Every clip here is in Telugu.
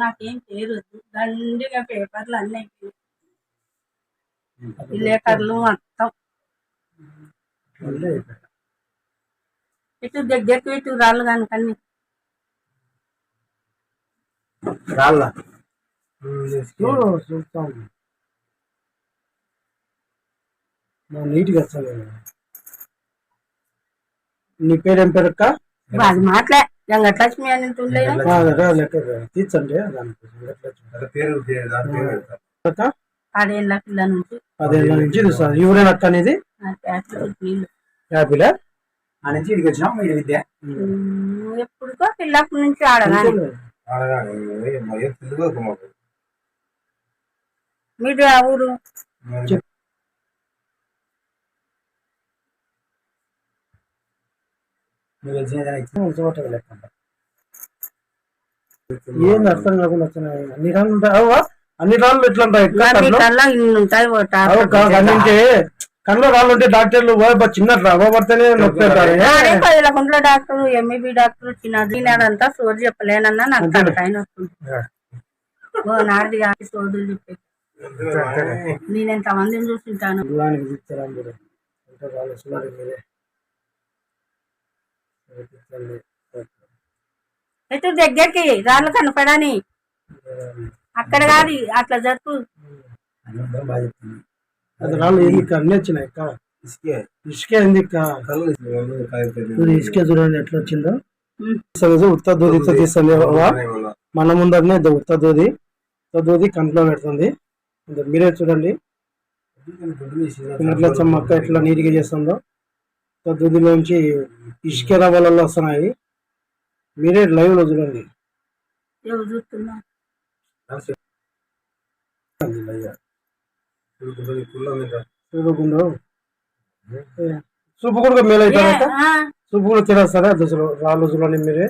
నాకేం చేయలేదు దండిగా పేపర్లు అన్నీ అయిపోయినాయి. విలేకరులు మొత్తం. ఇటు దగ్గరకు ఇటు రాళ్ళు కనుకన్ని రాళ్ళ? చూడు చూస్తాం. మా నీట్గా నీ పేరేం పేరు అక్క మాటలే. వెంకటలక్ష్మి అని రా. తీర్చండి పదేళ్ళ పిల్ల నుంచి. పదేళ్ళ నుంచి యూరియన్ అక్క అనేది? ఆ నుంచి ఇక్కడికి వచ్చినాం మీరు విద్య. ఎప్పుడుకో పిల్లప్పటి నుంచి ఆడగానే. మీది ఆ ఊరు? నువ్వు వచ్చిన ఏదైనా ఇచ్చి లెక్క ఏంది అర్థం కాకుండా వచ్చినాయి? అన్ని రాళ్ళు అన్ని రాళ్ళు ఎట్లా ఉంటాయి కళ్ళు? రాళ్ళు ఉంటే డాక్టర్లు "ఓ, బా చిన్న రవ్వ పడితేనే నొప్పి పది డాక్టర్ ఎంఈబి డాక్టర్ చిన్న తినాడంతా సోది చెప్పలేనన్నా నాకు వస్తుంది. ఓ నాడిది కాకి సోదులు చెప్పి నేను ఎంత మందిని చూసింటాను పిల్లానికి తీస్తారా మీరు అంటే వాళ్ళు వస్తున్నారు మీరే తీర్చండి. ఎటు దగ్గరికి రాళ్ళు కనపడని. అక్కడ కాదు అట్లా జరుపు. అది రాళ్ళు ఎందుకు అన్నీ వచ్చినాయి అక్క. ఇసుకే. ఇసుక ఇసుక. చూడండి ఎట్లా వచ్చిందో. ఉత్త దూదితో తీస్తుంది మన ముందరనే ఉత్త దూది. ఉత్త దూది కంట్లో పెడుతుంది. మీరే చూడండి. ఎట్లా చెమ్మక్క ఎట్లా నీట్గా చేస్తుందో. దూదిలోంచి ఇసుక రవ్వలలో వస్తున్నాయి. మీరే లైవ్లో చూడండి సూపు కూడా మేలు అవుతారట సూపు కూడా తినేస్తారా? దశలో రాళ్ళు చూడండి మీరే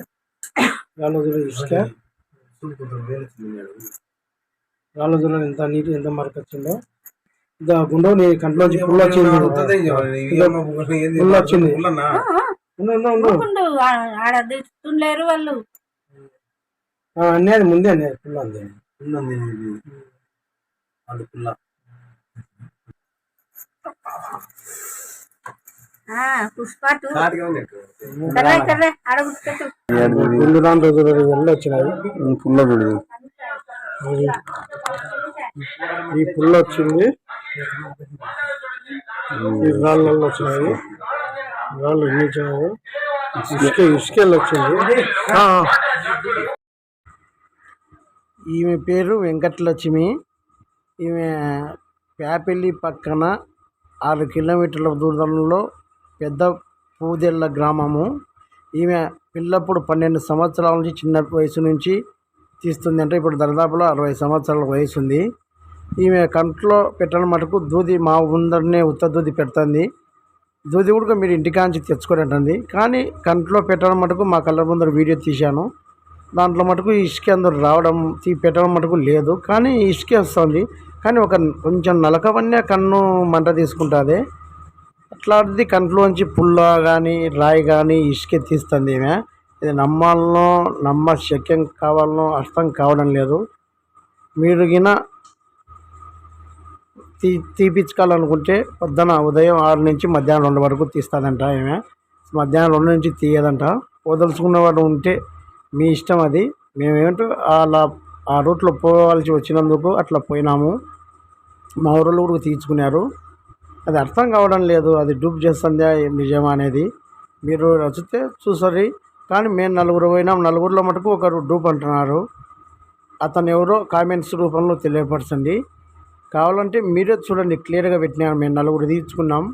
రాళ్ళు చూడండి ఇసుక రాళ్ళు చూడండి ఎంత నీట్ ఎంత మరక వచ్చిందో ఇంకా గుండె నీ కంట్లోంచి పుల్ల వచ్చింది. పుల్ల వచ్చింది. వాళ్ళు. అనేది ముందే అనేది పుల్ల. అంది రెండు ఈ పుల్ల వచ్చింది. రాళ్ళల్లో వచ్చినాయి. రాళ్ళు ఎన్ని వచ్చినాయి? ఇసుక ఇసుకెళ్ళి వచ్చింది ఈమె పేరు వెంకటలక్ష్మి. ఈమె ప్యాపెల్లి పక్కన ఆరు కిలోమీటర్ల దూరంలో పెద్ద పూదెళ్ళ గ్రామము. ఈమె పిల్లప్పుడు పన్నెండు సంవత్సరాల నుంచి చిన్న వయసు నుంచి తీస్తుంది అంటే ఇప్పుడు దాదాపులో అరవై సంవత్సరాల వయసు ఉంది ఈమె కంట్లో పెట్టడం మటుకు దూది మా ముందరనే ఉత్త దూది పెడుతుంది. దూది కూడా మీరు ఇంటికాంచి తెచ్చుకోరంటుంది కానీ కంట్లో పెట్టడం మటుకు మా కళ్ళ ముందర వీడియో తీశాను. దాంట్లో మటుకు ఇసుక అందరూ రావడం తీ పెట్టడం మటుకు లేదు. కానీ ఇసుక వస్తుంది. కానీ ఒక కొంచెం నలకవన్నే కన్ను మంట తీసుకుంటుంది. అట్లాంటిది కంట్లోంచి పుల్ల కానీ రాయి కానీ ఇసుక తీస్తుంది ఈమె. ఇది నమ్మాలనో నమ్మ శక్యం కావాలనో అర్థం కావడం లేదు. మీరు గిన తీ తీపించుకోవాలనుకుంటే పొద్దున ఉదయం ఆరు నుంచి మధ్యాహ్నం రెండు వరకు తీస్తుందంట ఆమె. మధ్యాహ్నం రెండు నుంచి తీయదంట. వదలుచుకున్న వాడు ఉంటే మీ ఇష్టం అది. మేమేమిటో అలా ఆ రూట్లో పోవాల్సి వచ్చినందుకు అట్లా పోయినాము. మా ఊరిలో కూడా తీర్చుకున్నారు అది అర్థం కావడం లేదు. అది డూప్ చేస్తుందా నిజమా అనేది. మీరు నచ్చితే చూసరి. కానీ మేము నలుగురు పోయినాం. నలుగురిలో మటుకు ఒకరు డూప్ అంటున్నారు. అతను ఎవరో కామెంట్స్ రూపంలో తెలియపరచండి. కావాలంటే మీరే చూడండి క్లియర్గా పెట్టినారు. మేము నలుగురు తీర్చుకున్నాం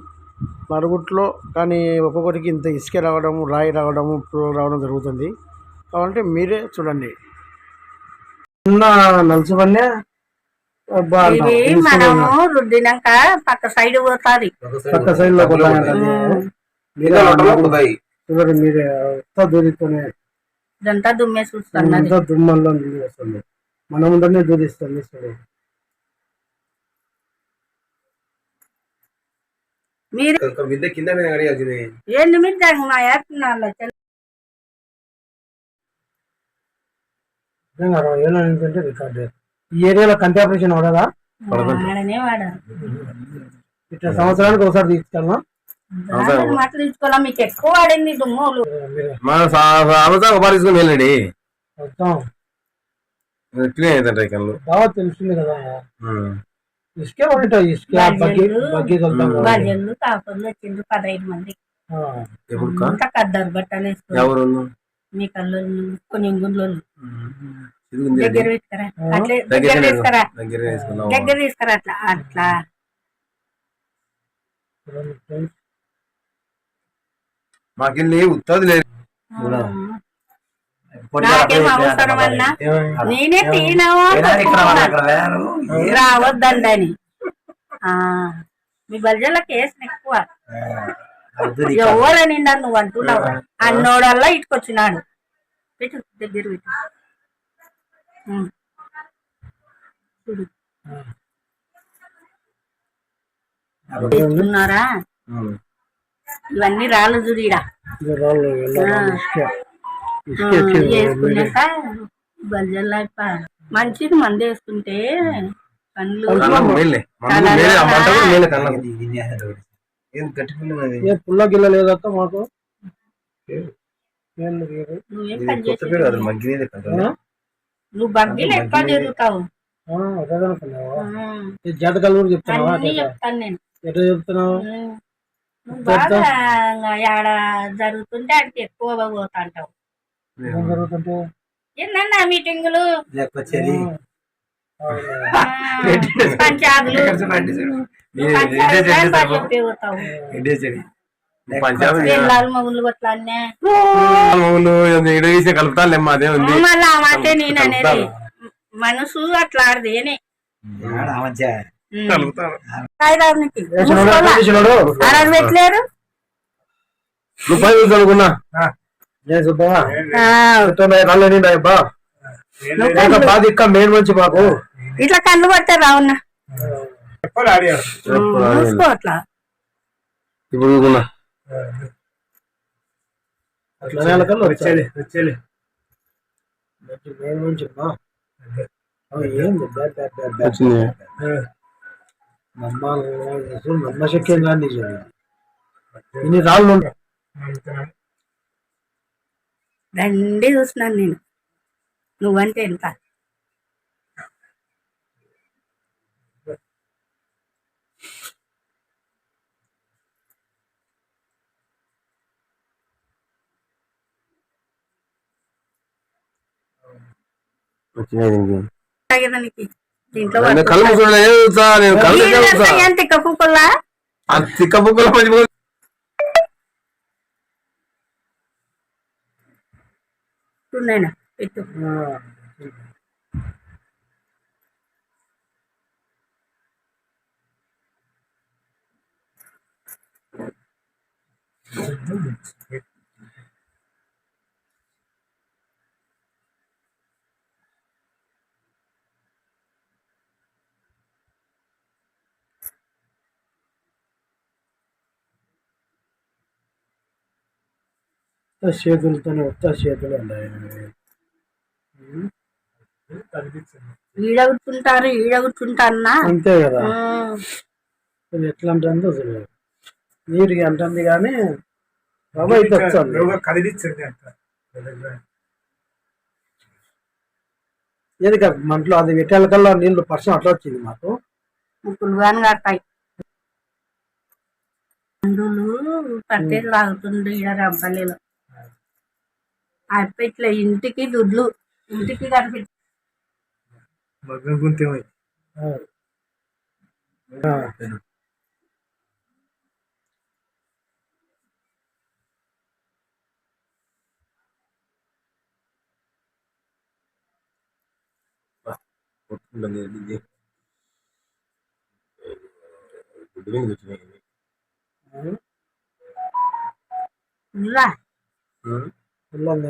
నలుగురిలో కానీ ఒక్కొక్కరికి ఇంత ఇసుక రావడము రాయి రావడము పుల్ల రావడం జరుగుతుంది. కావాలంటే మీరే చూడండి. చిన్న నలుసువన్నే ఇవి మనము రుద్దినాక పక్క సైడ్ పోతాది. పక్క సైడ్లో మీరే చూడండి మీరే ఉత్త దూరితోనే. ఇదంతా దుమ్మే చూస్తున్నది అంతా దుమ్మల్లో నీళ్ళు వస్తుంది. మన ముందరనే దూరిస్తుంది చూడండి. మీరు విద్య కింద ఏ నిమిత్తం మా యాప్ నాలో నిజంగా అరవై ఏళ్ళ నుంచి అంటే రికార్డు. ఈ ఏరియాలో కంటి ఆపరేషన్ వాడారు ఇట్లా సంవత్సరానికి ఒకసారి తీసుకెళ్ళాం దాని మాటలు తీసుకోవాలా? మీకు ఎక్కువ వాడింది దుమ్మోలు మన సంవత్సరం వెళ్ళండి. మొత్తం. బాగా తెలుస్తుంది కదా. ఇసుకే ఉంటాయి ఇసుకే. భజన్లు కాపులు వచ్చిండ్రు పదహైదు మంది. అంతా కద్దరు బట్టలు ఎవరు మీ కళ్ళు కొన్ని గుండ్లు తిరుగుంది దగ్గర తీసుకురా అట్లే దగ్గర తీసుకురా. దగ్గర అట్లా అట్లా. మాకెళ్ళి ఉత్తది లేదు. నాకేం అవసరం అన్నా? నేనే తీనావా? రావద్దండని. ఆ, మీ బల్జలకు వేసిన ఎక్కువ. ఎవరు నిండా నువ్వు అంటున్నావు? అన్నోడల్లా ఇటుకొచ్చినాడు. పెట్టు దగ్గర పెట్టు. ఇస్తున్నారా ఇవన్నీ రాళ్ళు చూడిడా వేసుకున్నాక మంచిది మంది వేసుకుంటే పుల్ల గిల్ల లేదక్క మాకు. నువ్వేం బగ్గీలు ఎక్కువ తిరుగుతావు? జాతకాలు కూడా చెప్తున్నావా ఎట్లా బాగా జరుగుతుంటే ఆడికి ఎక్కువ పోతా అంటావు ఏం జరుగుతుంటే? ఏందన్నా మీటింగులు? అదే ఉంది. మళ్ళీ నేను అనేది మనసు అట్లా ఆడదేనే పెట్టలేరు? నువ్వు చూసి మెయిన్ మంచి మాకు ఇట్లా కళ్ళు పట్టారు రావున్న. చూసుకో అట్లా. ఇప్పుడు వచ్చింది. నమ్మశక్యం కానీ రాళ్ళు ఉంటాయి రండి చూసినాను నేను. నువ్వంటే ఎంత? దీంట్లో కళ్ళు మూసుకున్నా. ఏం చూస్తా నేను కళ్ళు తెరిచి చూస్తా ఎంత కుక్కల్లా ఆ తిక్క పెట్టు చేతులతోనే ఉత్త చేతులు ఉన్నాయి ఈడగుతుంటారు ఈడగుతుంటారన్నా అంతే కదా. ఎట్లా అంటుందో నీరుగా అంటుంది కానీ రవ్వ అయితే వస్తుంది. కదిలించండి అంత ఏది కాదు మంటలో అది పెట్టాల కల్లా నీళ్ళు పర్సం అట్లా వచ్చింది మాకు. కానీ కట్టాయి పట్టేది తాగుతుండ్రు ఈడ రబ్బలేలు ఇట్లా ఇంటికి దుడ్లు ఇంటికి కనిపించి మగ్గం పుల్ల ఉంది.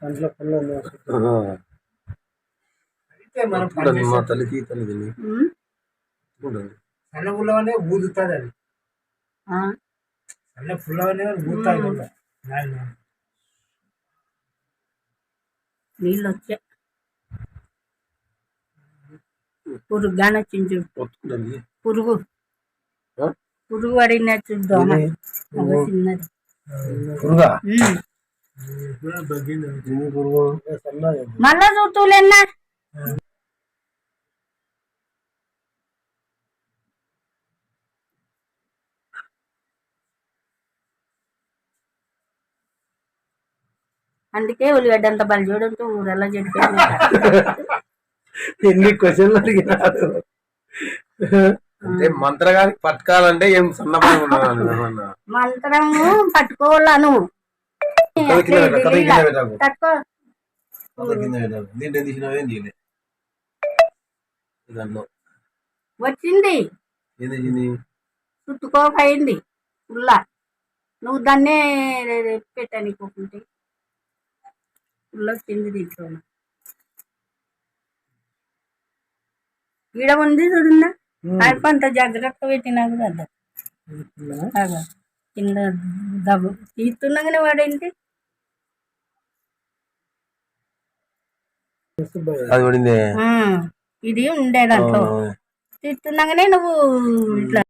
కంట్లో పుల్ల ఉంది మా తల్లికి తల్లి తిని. ఉమ్, సన్న పుల్లవనే ఊదుతుంది అది. ఆ, సన్న పుల్లవనే ఊదుతుంది నీళ్ళు వచ్చే పురుగు. పురుగు? పురుగు. పడిన చూద్దాం చిన్నది. పురుగా? మళ్ళా చూతులేనా అందుకే ఉల్లిగడ్డ అంత బలి చూడంతో ఊరెల్లా చెప్పేది ఎన్ని క్వశ్చన్లు అడిగినారు? అంటే మంత్రగానికి పట్టుకాలంటే ఏం సన్నపడి ఉన్నాను మంత్రము పట్టుకోవాలా నువ్వు వచ్చింది. చుట్టుకోపోయింది. ఉల్లా నువ్వు దాన్నే పెట్టానుకోకుంటే ఉల్ల వచ్చింది దీంట్లో ఈడ ఉంది చూడున్నా. అయిపో అంత జాగ్రత్త పెట్టినా కూడా కింద దబ్బు తీస్తున్నాగానే వాడేంటి అది ఇది ఉండే దాంట్లో. తీస్తున్నాగానే నువ్వు ఇట్లా